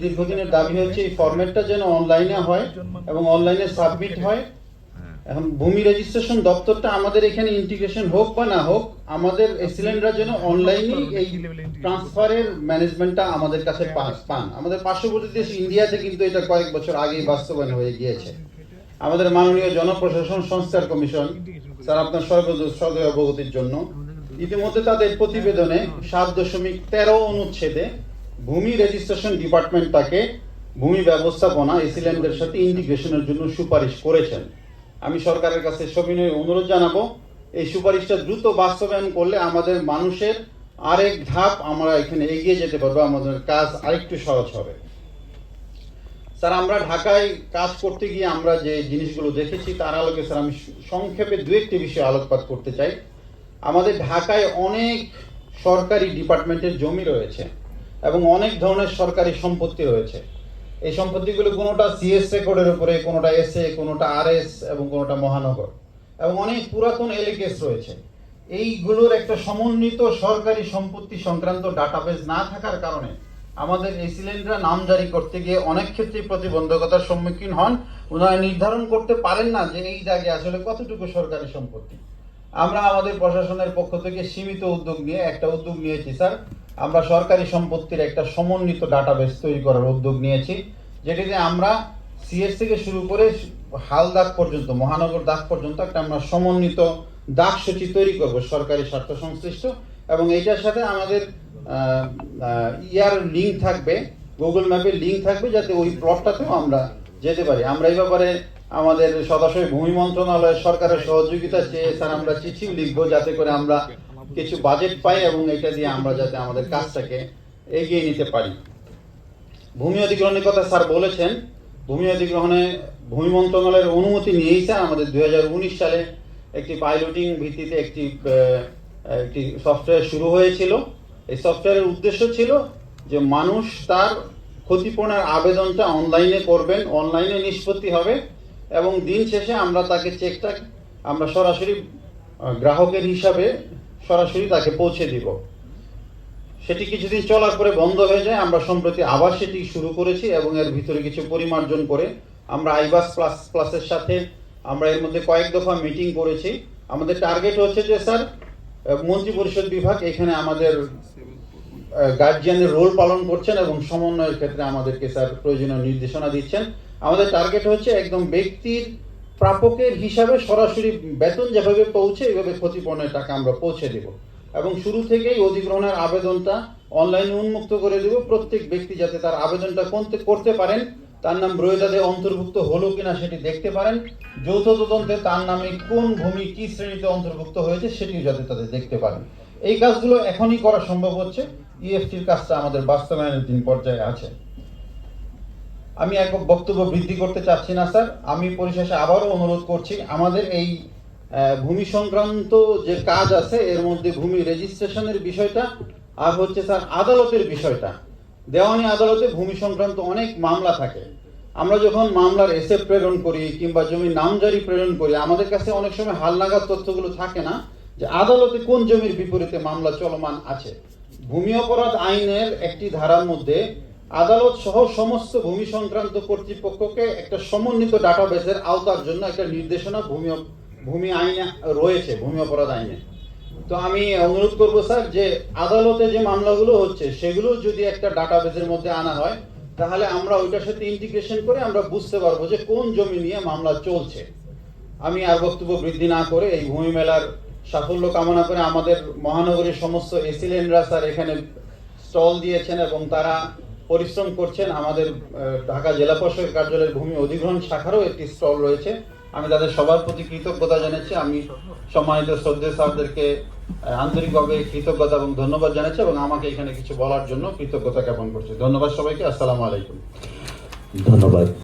দীর্ঘদিনের দাবি হচ্ছে এই ফরম্যাটটা যেন অনলাইনে হয় এবং অনলাইনে সাবমিট হয়। এখন ভূমি রেজিস্ট্রেশন দপ্তরটা আমাদের এখানে ইন্টিগ্রেশন হোক বা না হোক, আমাদের এসিলেন্টরা যেন অনলাইনে এই ট্রান্সফারের ম্যানেজমেন্টটা আমাদের কাছে পা- পান। আমাদের পার্শ্ববর্তী দেশ ইন্ডিয়াতে কিন্তু এটা কয়েক বছর আগেই বাস্তবায়ন হয়ে গিয়েছে। আমাদের মাননীয় জনপ্রশাসন সংস্কার কমিশন, স্যার আপনার সর্ব- সদয় অবগতির জন্য, ইতিমধ্যে তাদের প্রতিবেদনে সাত দশমিক তেরো অনুচ্ছেদে ভূমি রেজিস্ট্রেশন ডিপার্টমেন্ট তাকে ভূমি ব্যবস্থাপনা এসিল্যান্ডের সাথে ইন্টিগ্রেশনের জন্য সুপারিশ করেছেন। আমি সরকারের কাছে সবিনয় অনুরোধ জানাব, এই সুপারিশটা দ্রুত বাস্তবায়ন করলে আমাদের মানুষের আরেক ধাপ আমরা এখানে এগিয়ে যেতে পারব, আমাদের কাজ আরেকটু সহজ হবে। স্যার, আমরা ঢাকায় কাজ করতে গিয়ে আমরা যে জিনিসগুলো দেখেছি, তার আলোকে স্যার, আমি সংক্ষেপে দু একটি বিষয়ে আলোকপাত করতে চাই। আমাদের ঢাকায় অনেক সরকারি ডিপার্টমেন্টের জমি রয়েছে। এবং অনেক ধরনের সরকারি সম্পত্তি রয়েছে। এই সম্পত্তিগুলো কোনোটা সিএস রেকর্ডের উপরে, কোনোটা এসএ কোনোটা আরএস এবং কোনোটা মহানগর। এবং অনেক পুরাতন এলিকেস রয়েছে। এইগুলোর একটা সমন্বিত সরকারি সম্পত্তি সংক্রান্ত ডাটাবেজ না থাকার কারণে আমাদের এসিলেন্টরা নাম জারি করতে গিয়ে অনেক ক্ষেত্রে প্রতিবন্ধকতার সম্মুখীন হন। ওনারা নির্ধারণ করতে পারেন না যে এই জায়গায় আসলে কতটুকু সরকারি সম্পত্তি। আমরা আমাদের প্রশাসনের পক্ষ থেকে সীমিত উদ্যোগ নিয়ে, একটা উদ্যোগ নিয়েছি, স্যার। আমরা সরকারি সম্পত্তির একটা সমন্বিত ডাটাবেস তৈরি করার উদ্যোগ নিয়েছি, যেটিতে আমরা সিএস থেকে শুরু করে হাল দাগ পর্যন্ত, মহানগর দাগ পর্যন্ত একটা আমরা সমন্বিত দাগ সূচি তৈরি করব সরকারি স্বার্থ সংশ্লিষ্ট এবং এইটার সাথে আমাদের ইয়ার লিঙ্ক থাকবে গুগল ম্যাপের লিঙ্ক থাকবে যাতে ওই প্লটটাতেও আমরা যেতে পারি। আমরা এই ব্যাপারে আমাদের সরাসরি ভূমি মন্ত্রণালয়ের সরকারের সহযোগিতা চেয়ে স্যার আমরা চিঠিও লিখব যাতে করে আমরা কিছু বাজেট পাই এবং এটা দিয়ে আমরা যাতে আমাদের কাজটাকে এগিয়ে নিতে পারি। ভূমি অধিগ্রহণের কথা স্যার বলেছেন। ভূমি অধিগ্রহণে ভূমি মন্ত্রণালয়ের অনুমতি নিয়েই আমাদের দু হাজার উনিশ সালে একটি পাইলটিং ভিত্তিতে একটি একটি সফটওয়্যার শুরু হয়েছিল। এই সফটওয়্যারের উদ্দেশ্য ছিল যে মানুষ তার ক্ষতিপূরণের আবেদনটা অনলাইনে করবেন অনলাইনে নিষ্পত্তি হবে এবং দিন শেষে আমরা তাকে চেকটা আমরা সরাসরি গ্রাহকের হিসাবে সরাসরি তাকে পৌঁছে দিব। সেটি কিছুদিন চলার পরে বন্ধ হয়ে যায়। আমরা সম্প্রতি আবার সেটি শুরু করেছি এবং এর ভিতরে কিছু পরিমার্জন করে আমরা আইবাস প্লাস প্লাসের সাথে আমরা এর মধ্যে কয়েক দফা মিটিং করেছি। আমাদের টার্গেট হচ্ছে যে, স্যার মন্ত্রী পরিষদ বিভাগ এখানে আমাদের গার্জিয়ানের রোল পালন করছেন এবং সমন্বয়ের ক্ষেত্রে আমাদেরকে, স্যার, প্রয়োজনীয় নির্দেশনা দিচ্ছেন। আমাদের টার্গেট হচ্ছে একদম ব্যক্তির প্রাপকের হিসাবে সরাসরি বেতন যেভাবে পৌঁছে এইভাবে ক্ষতিপূরণের টাকা আমরা পৌঁছে দেব। এবং শুরু থেকেই অধিগ্রহণের আবেদনটা অনলাইনে উন্মুক্ত করে দেব। প্রত্যেক ব্যক্তি যাতে তার আবেদনটা করতে পারেন, তার নাম রোয়েদাদে অন্তর্ভুক্ত হলো কিনা সেটি দেখতে পারেন। যৌথ তদন্তে তার নামে কোন ভূমি, কি শ্রেণীতে অন্তর্ভুক্ত হয়েছে সেটিও যাতে তাদের দেখতে পারেন। এই কাজগুলো এখনই করা সম্ভব হচ্ছে। ইএফটির কাজটা আমাদের বাস্তবায়নের দিন পর্যায়ে আছে। আমি এক বক্তব্য বৃদ্ধি করতে চাচ্ছি না, স্যার। আমি পরিশেষে আবারও অনুরোধ করছি, আমাদের এই ভূমি সংক্রান্ত যে কাজ আছে, এর মধ্যে ভূমি রেজিস্ট্রেশনের বিষয়টা আর হচ্ছে, স্যার, আদালতের বিষয়টা। দেওয়ানি আদালতে ভূমি সংক্রান্ত অনেক মামলা থাকে। আমরা যখন মামলার এসে প্রেরণ করি কিংবা জমির নামজারি প্রেরণ করি, আমাদের কাছে অনেক সময় হালনাগাদ তথ্যগুলো থাকে না যে আদালতে কোন জমির বিপরীতে মামলা চলমান আছে। ভূমি অপরাধ আইনের একটি ধারার মধ্যে আদালত সহ সমস্ত ভূমি সংক্রান্ত কর্তৃপক্ষকে একটা সমন্বিত ডাটাবেসের আওতার জন্য একটা নির্দেশনা ভূমি ভূমি আইনে রয়েছে, ভূমি অপরাধ আইনে। তো আমি অনুরোধ করব স্যার যে আদালতে যে মামলাগুলো হচ্ছে, সেগুলো যদি একটা ডাটাবেসের মধ্যে আনা হয়, তাহলে আমরা ওইটার সাথে ইন্টিগ্রেশন করে আমরা বুঝতে পারব যে কোন জমি নিয়ে মামলা চলছে। আমি আর বক্তব্য বৃদ্ধি না করে এই ভূমি মেলার সাফল্য কামনা করে আমাদের মহানগরীর সমস্ত এসিলেন্টরা স্যার এখানে স্টল দিয়েছেন এবং তারা পরিশ্রম করছেন আমাদের ঢাকা জেলা পরিষদ কার্যালয়ের ভূমি অধিগ্রহণ শাখারও একটি স্টল রয়েছে। আমি তাদের সবার প্রতি কৃতজ্ঞতা জানাচ্ছি। আমি সম্মানিত শ্রদ্ধে স্যারদেরকে আন্তরিকভাবে কৃতজ্ঞতা এবং ধন্যবাদ জানাচ্ছি এবং আমাকে এখানে কিছু বলার জন্য কৃতজ্ঞতা জ্ঞাপন করছি। ধন্যবাদ সবাইকে। আসসালামু আলাইকুম। ধন্যবাদ।